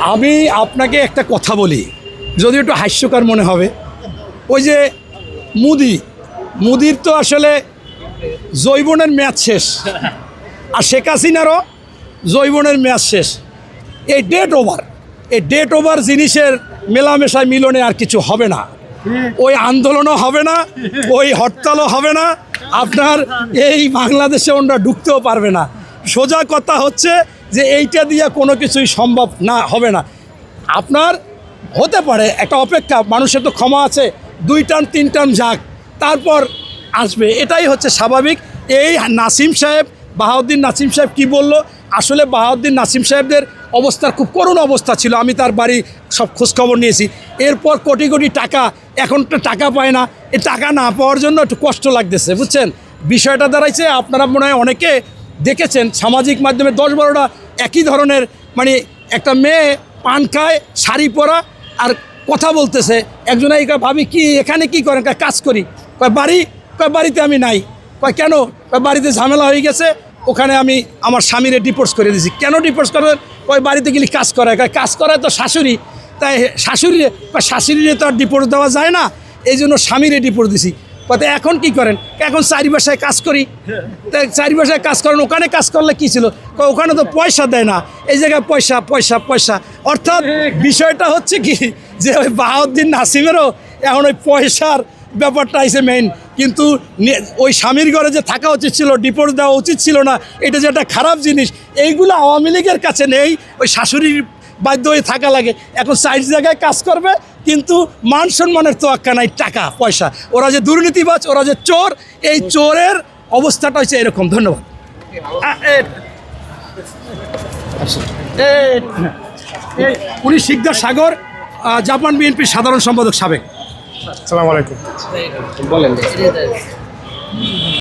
আমি আপনাকে একটা কথা বলি যদি একটু হাস্যকর মনে হবে। ওই যে মুদি, মুদির তো আসলে জৈবনের ম্যাচ শেষ। আর শেখ হাসিনারও জৈবনের ম্যাচ শেষ। এই ডেট ওভার এই ডেট ওভার জিনিসের মেলামেশায় মিলনে আর কিছু হবে না। ওই আন্দোলনও হবে না, ওই হরতালও হবে না। আপনার এই বাংলাদেশে ওনারা ঢুকতেও পারবে না। সোজা কথা হচ্ছে যে এইটা দিয়ে কোনো কিছুই সম্ভব না, হবে না। আপনার হতে পারে একটা অপেক্ষা, মানুষের তো ক্ষমা আছে, দুই টার্ম তিন টার্ম যাক, তারপর আসবে। এটাই হচ্ছে স্বাভাবিক। এই নাসিম সাহেব, বাহাউদ্দিন নাসিম সাহেব কি বলল? আসলে বাহাউদ্দিন নাসিম সাহেবদের অবস্থার খুব করুণ অবস্থা ছিল, আমি তার বাড়ি সব খোঁজখবর নিয়েছি। এরপর কোটি কোটি টাকা, এখন তো টাকা পায় না। এ টাকা না পাওয়ার জন্য একটু কষ্ট লাগতেছে, বুঝছেন? বিষয়টা দাঁড়াইছে, আপনারা মনে হয় অনেকে দেখেছেন সামাজিক মাধ্যমে দশ বারোটা একই ধরনের মানে একটা মেয়ে পান খায় শাড়ি পরা আর কথা বলতেছে। একজন কয়, ভাবি কি এখানে কি করেন? কাজ করি। কয় বাড়ি? কয় বাড়িতে আমি নাই। কয় কেন? কয় বাড়িতে ঝামেলা হয়ে গেছে ওখানে আমি আমার স্বামীরে ডিপোর্স করে দিয়েছি। কেন ডিপোর্স করে? কয় বাড়িতে গেলে কাজ করায়। কয় কাজ করায় তো শাশুড়ি। তাই শাশুড়ি কয় শাশুড়িরে তো আর ডিপোর্স দেওয়া যায় না। এই জন্য স্বামীরে ডিপোর্স দিছি। কত এখন কি করেন? এখন চারি বাসায় কাজ করি। চারি বাসায় কাজ করেন, ওখানে কাজ করলে কি ছিল? ওখানে তো পয়সা দেয় না। এই জায়গায় পয়সা পয়সা পয়সা। অর্থাৎ বিষয়টা হচ্ছে কি, যে ওই বাহাউদ্দিন নাসিমেরও এখন ওই পয়সার ব্যাপারটা আইসে মেইন কিন্তু ওই স্বামীর ঘরে যে থাকা উচিত ছিল ডিপোর্ট দেওয়া উচিত ছিল না, এটা যে একটা খারাপ জিনিস, এইগুলো আওয়ামী লীগের কাছে নেই। ওই শাশুড়ির বাধ্য হয়ে থাকা লাগে। এখন সাইড জায়গায় কাজ করবে কিন্তু মান সম্মানের তোয়াক্কা নাই টাকা পয়সা। ওরা যে দুর্নীতিবাজ ওরা যে চোর এই চোরের অবস্থাটা হচ্ছে এরকম। ধন্যবাদ। উনি শিকদার সাগর জাপান বিএনপির সাধারণ সম্পাদক সাবেক। আসসালামু আলাইকুম। বলেন।